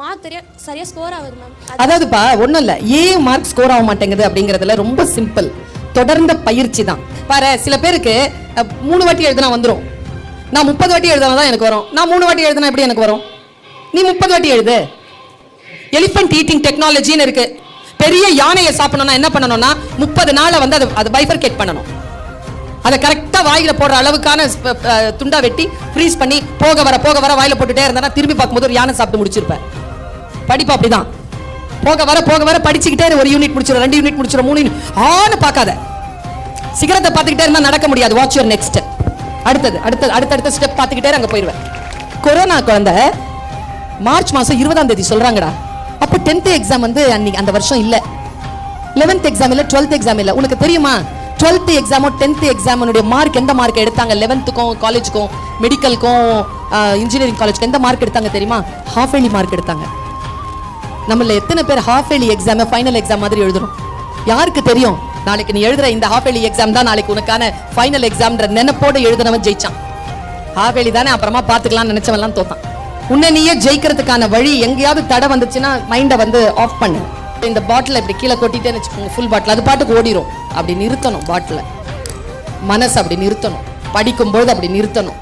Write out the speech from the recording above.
Mark சரியாக score ஆகுது ma'am அதாவதுப்பா ஒன்றும் இல்லை. ஏன் மார்க் ஸ்கோர் ஆக மாட்டேங்குது அப்படிங்கிறதுல ரொம்ப சிம்பிள் தொடர்ந்த பயிற்சி தான். பாரு சில பேருக்கு அஹ், மூணு வாட்டி எழுதுனா வந்துடும் நான் முப்பது வாட்டி எழுதுனா தான் எனக்கு வரும். நான் மூணு வாட்டி எழுதுனா எப்படி எனக்கு வரும்? நீ முப்பது வாட்டி எழுது. எலிஃபண்ட் ஈட்டிங் டெக்னாலஜின்னு இருக்கு. பெரிய யானையை சாப்பிடணும்னா என்ன பண்ணணும்னா முப்பது நாளை வந்து அதை அதை பைஃபர்கேட் பண்ணணும். அதை கரெக்டாக வாயில போடுற அளவுக்கான ஸ்ப- அஹ், துண்டா வெட்டி ஃப்ரீஸ் பண்ணி போக வர போக வர வாயில போட்டுட்டே இருந்தானா திரும்பி பார்க்கும்போது ஒரு யானை சாப்பிட்டு முடிச்சிருப்பேன். படிப்பு அப்படிதான். போக வர போக வர படிச்சுக்கிட்டே ஒரு யூனிட் முடிச்சிடும் ரெண்டு யூனிட் முடிச்சிடும் மூணு யூனிட் ஆன்னு பார்க்காத. சிகரத்தை பார்த்துக்கிட்டே இருந்தால் நடக்க முடியாது. வாட்ச் யுவர் நெக்ஸ்ட் அடுத்தது அடுத்தது அடுத்தடுத்த ஸ்டெப் பார்த்துக்கிட்டே அங்க போயிடுவேன் கொரோனா குழந்தை மார்ச் மாசம் இருபதாம் தேதி சொல்றாங்கடா. அப்போ டென்த்து எக்ஸாம் வந்து அன்னைக்கு அந்த வருஷம் இல்லை. லெவன்த் எக்ஸாம் இல்ல டுவெல்த் எக்ஸாம் இல்லை. உனக்கு தெரியுமா? டுவெல்த் எக்ஸாமோ டென்த் எக்ஸாமனுடைய மார்க் எந்த மார்க் எடுத்தாங்க? லெவன்த்துக்கும் காலேஜுக்கும் மெடிக்கலுக்கும் இன்ஜினியரிங் காலேஜ்க்கு எந்த மார்க் எடுத்தாங்க தெரியுமா? ஹாஃப் ஏர்லி மார்க் எடுத்தாங்க. நம்மள எத்தனை பேர் ஹாஃப் எலி எக்ஸாம் ஃபைனல் எக்ஸாம் மாதிரி எழுதுறோம்? யாருக்கு தெரியும்? நாளைக்கு நீ எழுதுற இந்த ஹாஃப் எலி எக்ஸாம் தான் நாளைக்கு உனக்கான ஃபைனல் எக்ஸாம்ன்ற நினைப்போடு எழுதுனவன் ஜெயிச்சான். ஹாஃப் எலி தானே அப்புறமா பார்த்துக்கலாம்னு நினைச்சவன்லாம் தோத்தான். உன்னை நீயே ஜெயிக்கிறதுக்கான வழி எங்கேயாவது தடை வந்துச்சுன்னா மைண்டை வந்து ஆஃப் பண்ணு. இந்த பாட்டில் இப்படி கீழே கொட்டிட்டே வச்சுக்கோங்க ஃபுல் பாட்டில் அது பாட்டுக்கு ஓடிரும். அப்படி நிறுத்தணும் பாட்டில் மனசு அப்படி நிறுத்தணும். படிக்கும்போது அப்படி நிறுத்தணும்.